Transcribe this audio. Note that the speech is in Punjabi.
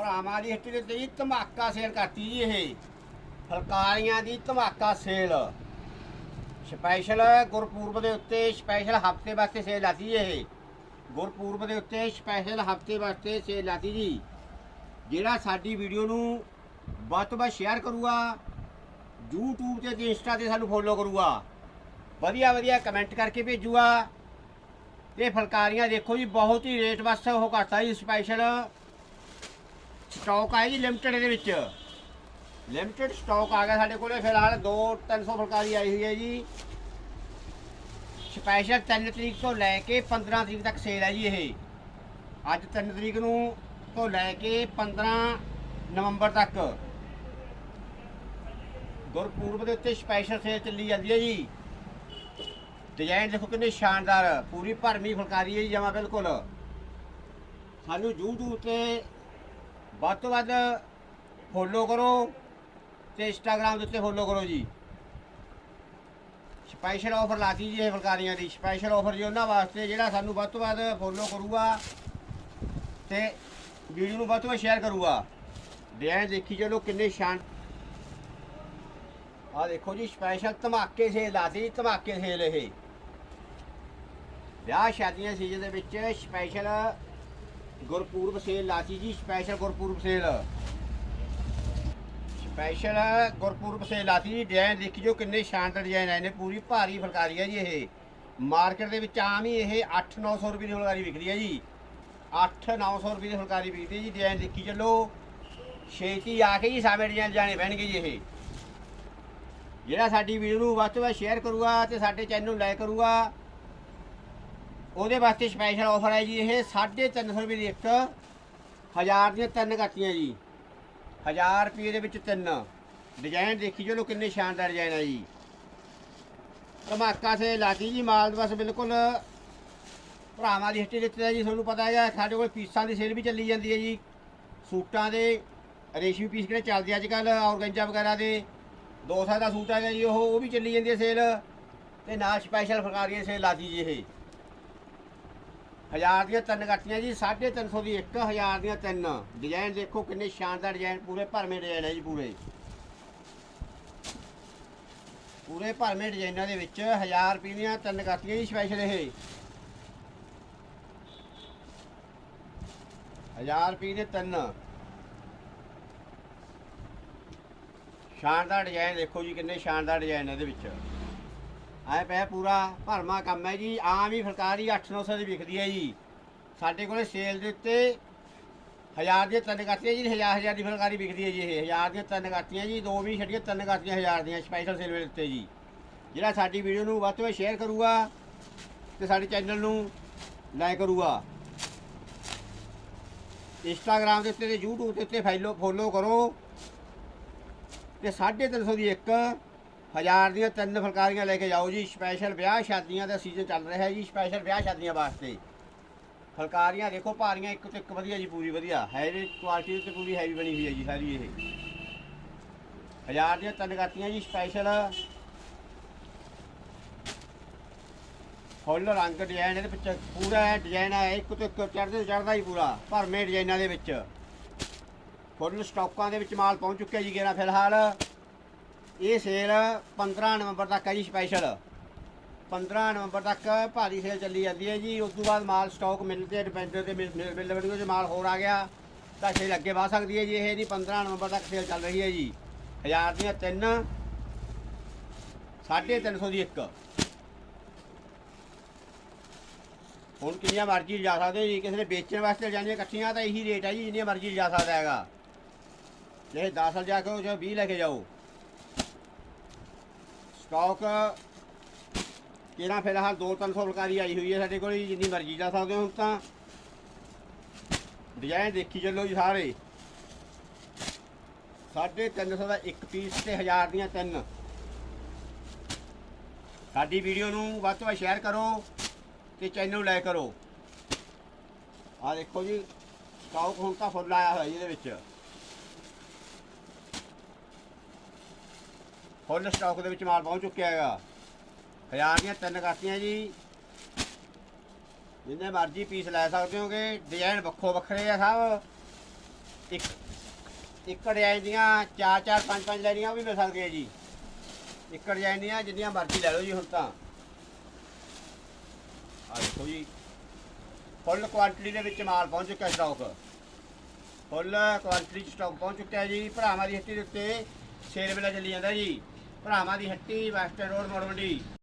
ਭਰਾਵਾਂ ਦੀ ਹੱਟੀ ਦੇ ਉੱਤੇ ਜੀ ਧਮਾਕਾ ਸੇਲ ਕਰਤੀ ਜੀ ਇਹ। ਫਲਕਾਰੀਆਂ ਦੀ ਧਮਾਕਾ ਸੇਲ। ਸਪੈਸ਼ਲ ਗੁਰਪੂਰਬ ਦੇ ਉੱਤੇ ਸਪੈਸ਼ਲ ਹਫ਼ਤੇ ਵਾਸਤੇ ਸੇਲ ਲਾਤੀ ਇਹ। ਗੁਰਪੂਰਬ ਦੇ ਉੱਤੇ ਸਪੈਸ਼ਲ ਹਫ਼ਤੇ ਵਾਸਤੇ ਸੇਲ ਲਾਤੀ ਜੀ। ਜਿਹੜਾ ਸਾਡੀ ਵੀਡੀਓ ਨੂੰ ਵੱਧ ਤੋਂ ਵੱਧ ਸ਼ੇਅਰ ਕਰੂਗਾ, YouTube ਤੇ ਤੇ Insta ਤੇ ਸਾਨੂੰ ਫੋਲੋ ਕਰੂਗਾ, ਵਧੀਆ ਵਧੀਆ ਕਮੈਂਟ ਕਰਕੇ ਭੇਜੂਗਾ। ਤੇ ਫਲਕਾਰੀਆਂ ਦੇਖੋ ਜੀ, ਬਹੁਤ ਹੀ ਰੇਟ ਬਸ ਉਹ ਕਰਤਾ ਜੀ ਸਪੈਸ਼ਲ। ਸਟਾਕ ਆਇਆ ਜੀ ਲਿਮਟਿਡ ਦੇ ਵਿੱਚ। ਲਿਮਟਿਡ ਸਟਾਕ ਆ ਗਿਆ ਸਾਡੇ ਕੋਲੇ, ਫਿਲਹਾਲ 2 300 ਫੁਲਕਾਰੀ ਆਈ ਹੋਈ ਹੈ ਜੀ। ਸਪੈਸ਼ਲ 3 ਤਰੀਕ ਤੋਂ ਲੈ ਕੇ 15 ਤਰੀਕ ਤੱਕ ਸੇਲ ਹੈ ਜੀ ਇਹ। ਅੱਜ 3 ਤਰੀਕ ਨੂੰ ਤੋਂ ਲੈ ਕੇ 15 ਨਵੰਬਰ ਤੱਕ। ਗੁਰਪੂਰਬ ਦੇ ਉੱਤੇ ਸਪੈਸ਼ਲ ਸੇਲ ਚੱਲੀ ਜਾਂਦੀ ਹੈ ਜੀ। ਡਿਜ਼ਾਈਨ ਦੇਖੋ ਕਿੰਨੇ ਸ਼ਾਨਦਾਰ, ਪੂਰੀ ਭਰਮੀ ਫੁਲਕਾਰੀ ਹੈ ਜੀ ਜਮਾ ਬਿਲਕੁਲ। ਸਾਨੂੰ YouTube ਤੇ ਵੱਧ ਤੋਂ ਵੱਧ ਫੋਲੋ ਕਰੋ ਤੇ ਇੰਸਟਾਗ੍ਰam ਦੇ ਉੱਤੇ ਫੋਲੋ ਕਰੋ ਜੀ। ਸਪੈਸ਼ਲ ਆਫਰ ਲਾਤੀ ਜੀ ਇਹ ਫੁਲਕਾਰੀਆਂ ਦੀ। ਸਪੈਸ਼ਲ ਆਫਰ ਜੀ ਉਹਨਾਂ ਵਾਸਤੇ ਜਿਹੜਾ ਸਾਨੂੰ ਵੱਧ ਤੋਂ ਵੱਧ ਫੋਲੋ ਕਰੂਗਾ ਤੇ ਵੀਡੀਓ ਨੂੰ ਵੱਧ ਤੋਂ ਵੱਧ ਸ਼ੇਅਰ ਕਰੂਗਾ। ਡਿਜ਼ਾਈਨ ਦੇਖੀ ਚਲੋ ਕਿੰਨੇ ਸ਼ਾਨ। ਆ ਦੇਖੋ ਜੀ ਸਪੈਸ਼ਲ ਧਮਾਕੇ ਸੇਲ ਲਾਤੀ ਜੀ, ਧਮਾਕੇ ਸੇਲ ਇਹ। ਵਿਆਹ ਸ਼ਾਦੀਆਂ ਸੀਜ਼ਨ ਦੇ ਵਿੱਚ ਸਪੈਸ਼ਲ ਗੁਰਪੂਰਬ ਸੇਲ ਲਾਤੀ ਜੀ special Gurpurab sale. Special Gurpurab sale ਲਾਤੀ ਜੀ ਡਿਜ਼ਾਈਨ ਦੇਖੀ ਜੋ ਕਿੰਨੇ ਸ਼ਾਨਦਾਰ ਡਿਜ਼ਾਈਨ ਆਏ ਨੇ, ਪੂਰੀ ਭਾਰੀ ਫੁਲਕਾਰੀ ਹੈ ਜੀ ਇਹ। ਮਾਰਕੀਟ ਦੇ ਵਿੱਚ ਆਮ ਹੀ ਇਹ 8-900 ਰੁਪਏ ਦੀ ਫੁਲਕਾਰੀ ਵਿਕਦੀ ਹੈ ਜੀ। 8-900 ਰੁਪਏ ਦੀ ਫੁਲਕਾਰੀ ਵਿਕਦੀ ਹੈ ਜੀ ਡਿਜ਼ਾਈਨ ਦੇਖੀ ਚੱਲੋ। ਛੇਤੀ ਆ ਕੇ ਜੀ ਸਾਵੇਂ ਡਿਜ਼ਾਈਨ ਜਾਣੇ ਪੈਣਗੇ ਜੀ ਇਹ। ਜਿਹੜਾ ਸਾਡੀ ਵੀਡੀਓ ਨੂੰ ਵੱਧ ਤੋਂ ਵੱਧ ਸ਼ੇਅਰ ਕਰੂਗਾ ਤੇ ਸਾਡੇ ਚੈਨਲ ਨੂੰ ਲਾਈਕ ਕਰੂਗਾ ਉਹਦੇ ਵਾਸਤੇ ਸਪੈਸ਼ਲ ਆਫਰ ਹੈ ਜੀ ਇਹ 350 ਰੁਪਏ ਦੀ ਇੱਕ, ਹਜ਼ਾਰ ਦੀਆਂ ਤਿੰਨ ਕਾਟੀਆਂ ਜੀ। 1000 ਰੁਪਏ ਦੇ ਵਿੱਚ ਤਿੰਨ। ਡਿਜ਼ਾਈਨ ਦੇਖੀ ਚਲੋ ਕਿੰਨੇ ਸ਼ਾਨਦਾਰ ਡਿਜ਼ਾਈਨ ਹੈ ਜੀ। ਧਮਾਕਾ ਸੇ ਲਾਤੀ ਜੀ ਮਾਲ, ਬਸ ਬਿਲਕੁਲ ਭਰਾਵਾਂ ਦੀ ਹੱਟੀ ਦਿੱਤੀ ਜੀ, ਤੁਹਾਨੂੰ ਪਤਾ ਹੈਗਾ ਸਾਡੇ ਕੋਲ ਪੀਸਾਂ ਦੀ ਸੇਲ ਵੀ ਚੱਲੀ ਜਾਂਦੀ ਹੈ ਜੀ। ਸੂਟਾਂ ਦੇ ਰੇਸ਼ਮੀ ਪੀਸ ਕਿਹੜੇ ਚੱਲਦੇ ਅੱਜ ਕੱਲ ਔਰਗੰਜਾ ਵਗੈਰਾ ਦੇ 200 ਦਾ ਸੂਟ ਹੈਗਾ ਜੀ, ਉਹ ਉਹ ਵੀ ਚੱਲੀ ਜਾਂਦੀ ਹੈ ਸੇਲ ਤੇ ਨਾਲ ਸਪੈਸ਼ਲ ਫੁਲਕਾਰੀਆਂ ਸੇਲ ਲਾਤੀ ਜੀ ਇਹ। ਹਜ਼ਾਰ ਦੀਆਂ ਤਿੰਨ ਕੱਟੀਆਂ ਜੀ 350 ਦੀ ਇੱਕ, ਹਜ਼ਾਰ ਦੀਆਂ ਤਿੰਨ। ਡਿਜ਼ਾਈਨ ਦੇਖੋ ਕਿੰਨੇ ਸ਼ਾਨਦਾਰ ਡਿਜ਼ਾਈਨ ਪੂਰੇ ਭਰਵੇਂ ਡਿਜ਼ਾਈਨ ਹੈ ਜੀ ਪੂਰੇ। ਪੂਰੇ ਭਰਵੇਂ ਡਿਜ਼ਾਈਨਾਂ ਦੇ ਵਿੱਚ 1000 ਰੁਪਏ ਦੀਆਂ ਤਿੰਨ ਕੱਟੀਆਂ ਜੀ ਸਪੈਸ਼ਲ ਇਹ। ਹਜ਼ਾਰ ਰੁਪਏ ਦੇ ਤਿੰਨ। ਸ਼ਾਨਦਾਰ ਡਿਜ਼ਾਈਨ ਦੇਖੋ ਜੀ ਕਿੰਨੇ ਸ਼ਾਨਦਾਰ ਡਿਜ਼ਾਈਨ ਇਹਦੇ ਵਿੱਚ। ਆਏ ਪਿਆ ਪੂਰਾ ਭਰਮਾ ਕੰਮ ਹੈ ਜੀ। ਆਮ ਹੀ ਫੁਲਕਾਰੀ 8-900 ਦੀ ਵਿਕਦੀ ਹੈ ਜੀ। ਸਾਡੇ ਕੋਲੇ ਸੇਲ ਦੇ ਉੱਤੇ ਹਜ਼ਾਰ ਦੀਆਂ ਤਿੰਨ ਕਾਟੀਆਂ ਜੀ, ਹਜ਼ਾਰ ਹਜ਼ਾਰ ਦੀ ਫੁਲਕਾਰੀ ਵਿਕਦੀ ਹੈ ਜੀ ਇਹ। ਹਜ਼ਾਰ ਦੀਆਂ ਤਿੰਨ ਕਾਟੀਆਂ ਜੀ, ਦੋ ਵੀ ਛੱਡੀਆਂ ਤਿੰਨ ਕਾਟੀਆਂ ਹਜ਼ਾਰ ਦੀਆਂ ਸਪੈਸ਼ਲ ਸੇਲ ਦੇ ਉੱਤੇ ਜੀ। ਜਿਹੜਾ ਸਾਡੀ ਵੀਡੀਓ ਨੂੰ ਵੱਧ ਤੋਂ ਵੱਧ ਸ਼ੇਅਰ ਕਰੂਗਾ ਤੇ ਸਾਡੇ ਚੈਨਲ ਨੂੰ ਲਾਈਕ ਕਰੂਗਾ। ਇੰਸਟਾਗ੍ਰam ਦੇ ਉੱਤੇ ਤੇ YouTube ਦੇ ਉੱਤੇ ਫਾਈਲੋ ਫੋਲੋ ਕਰੋ। ਤੇ 350 ਦੀ ਇੱਕ ਹਜ਼ਾਰ ਦੀਆਂ ਤਿੰਨ ਫੁਲਕਾਰੀਆਂ ਲੈ ਕੇ ਜਾਓ ਜੀ ਸਪੈਸ਼ਲ ਵਿਆਹ ਸ਼ਾਦੀਆਂ ਦਾ ਸੀਜ਼ਨ ਚੱਲ ਰਿਹਾ ਹੈ ਜੀ ਸਪੈਸ਼ਲ ਵਿਆਹ ਸ਼ਾਦੀਆਂ ਵਾਸਤੇ। ਫੁਲਕਾਰੀਆਂ ਦੇਖੋ, ਭਾਰੀਆਂ ਇੱਕ ਤੋਂ ਇੱਕ ਵਧੀਆ ਜੀ, ਪੂਰੀ ਵਧੀਆ। ਹੈਵੀ ਕੁਆਲਿਟੀ ਤੇ ਪੂਰੀ ਹੈਵੀ ਬਣੀ ਹੋਈ ਹੈ ਜੀ, ਸਾਰੀ ਇਹ। ਹਜ਼ਾਰ ਦੀਆਂ ਤਿੰਨ ਕਰਤੀਆਂ ਜੀ ਸਪੈਸ਼ਲ ਫੁੱਲ ਰੰਗ ਡਿਜ਼ਾਈਨ ਇਹਦੇ ਵਿੱਚ ਪੂਰਾ ਡਿਜ਼ਾਈਨ ਹੈ, ਇੱਕ ਤੋਂ ਇੱਕ ਚੜ੍ਹਦੇ ਚੜ੍ਹਦਾ ਹੀ ਪੂਰਾ, ਭਰਮੇ ਡਿਜ਼ਾਈਨਾਂ ਦੇ ਵਿੱਚ। ਫੁੱਲ ਸਟਾਕਾਂ ਦੇ ਵਿੱਚ ਮਾਲ ਪਹੁੰਚ ਚੁੱਕਿਆ ਜੀ, ਗੇਰਾ ਫਿਲਹਾਲ। ਇਹ ਸੇਲ 15 ਨਵੰਬਰ ਤੱਕ ਹੈ ਜੀ ਸਪੈਸ਼ਲ 15 ਨਵੰਬਰ ਤੱਕ ਭਾਰੀ ਸੇਲ ਚੱਲੀ ਜਾਂਦੀ ਹੈ ਜੀ। ਉਸ ਤੋਂ ਬਾਅਦ ਮਾਲ ਸਟਾਕ ਮਿਲਦੇ ਡਿਪੈਂਡਰ ਤੇ ਮਿਲ ਮਿਲ ਮਿਲ 'ਚ ਮਾਲ ਹੋਰ ਆ ਗਿਆ, ਤਾਂ ਸੇਲ ਅੱਗੇ ਵਧ ਸਕਦੀ ਹੈ ਜੀ। ਇਹ ਜੀ 15 ਨਵੰਬਰ ਤੱਕ ਸੇਲ ਚੱਲ ਰਹੀ ਹੈ ਜੀ। ਹਜ਼ਾਰ ਦੀਆਂ ਤਿੰਨ 350 ਦੀ ਇੱਕ। ਹੁਣ ਕਿੰਨੀਆਂ ਮਰਜ਼ੀ ਲਿਜਾ ਸਕਦੇ ਜੀ। ਕਿਸੇ ਨੇ ਵੇਚਣ ਵਾਸਤੇ ਜਾਂਦੀਆਂ ਇਕੱਠੀਆਂ ਤਾਂ ਇਹੀ ਰੇਟ ਹੈ ਜੀ, ਜਿੰਨੀਆਂ ਮਰਜ਼ੀ ਲਿਜਾ ਸਕਦਾ ਹੈਗਾ। ਜੇ 10 ਲਿਜਾ ਕੇ ਜਾਂ 20 ਲੈ ਕੇ ਜਾਓ। ਸਟਾਕ ਕਿਹੜਾ ਫਿਲਹਾਲ 2-300 ਫੁਲਕਾਰੀ ਆਈ ਹੋਈ ਹੈ ਸਾਡੇ ਕੋਲ ਜੀ, ਜਿੰਨੀ ਮਰਜ਼ੀ ਜਾ ਸਕਦੇ ਹੋ ਹੁਣ ਤਾਂ। ਡਿਜ਼ਾਈਨ ਦੇਖੀ ਚੱਲੋ ਜੀ ਸਾਰੇ। 350 ਦਾ ਇੱਕ ਪੀਸ ਤੇ 1000 ਦੀਆਂ ਤਿੰਨ। ਸਾਡੀ ਵੀਡੀਓ ਨੂੰ ਵੱਧ ਤੋਂ ਵੱਧ ਸ਼ੇਅਰ ਕਰੋ ਤੇ ਚੈਨਲ ਨੂੰ ਲਾਈਕ ਕਰੋ। ਆ ਦੇਖੋ ਜੀ ਸਟਾਕ ਹੁਣ ਤਾਂ ਫੁੱਲ ਆਇਆ ਹੋਇਆ ਜੀ ਇਹਦੇ ਵਿੱਚ। ਫੁੱਲ ਸਟਾਕ ਦੇ ਵਿੱਚ ਮਾਲ ਪਹੁੰਚ ਚੁੱਕਿਆ ਹੈਗਾ। ਹਜ਼ਾਰ ਦੀਆਂ ਤਿੰਨ ਕਾਟੀਆਂ ਜੀ। ਜਿੰਨੇ ਮਰਜ਼ੀ ਪੀਸ ਲੈ ਸਕਦੇ ਹੋਗੇ ਡਿਜ਼ਾਈਨ ਵੱਖੋ ਵੱਖਰੇ ਆ ਸਭ। ਇੱਕ ਇੱਕ ਡਿਜ਼ਾਈਨ ਦੀਆਂ ਚਾਰ ਚਾਰ, ਪੰਜ ਪੰਜ ਲੈਣੀਆਂ ਉਹ ਵੀ ਮਿਲ ਸਕਦੀਆਂ ਜੀ। ਇੱਕ ਡਿਜ਼ਾਈਨ ਦੀਆਂ ਜਿੰਨੀਆਂ ਮਰਜ਼ੀ ਲੈ ਲਓ ਜੀ ਹੁਣ ਤਾਂ। ਆ ਦੇਖੋ ਜੀ। ਫੁੱਲ ਕੁਆਂਟੀਟੀ ਦੇ ਵਿੱਚ ਮਾਲ ਪਹੁੰਚ ਚੁੱਕਾ ਸਟਾਕ ਫੁੱਲ ਕੁਆਂਟੀਟੀ ਚ ਸਟਾਕ ਪਹੁੰਚ ਚੁੱਕਿਆ ਜੀ। ਭਰਾਵਾਂ ਦੀ ਹੱਟੀ ਦੇ ਉੱਤੇ ਸੇਲ ਵੇਲਾ ਚੱਲੀ ਜਾਂਦਾ ਜੀ। ਭਰਾਵਾਂ ਦੀ ਹੱਟੀ ਵੈਸਟਰਨ ਰੋਡ ਮੋੜ ਮੰਡੀ।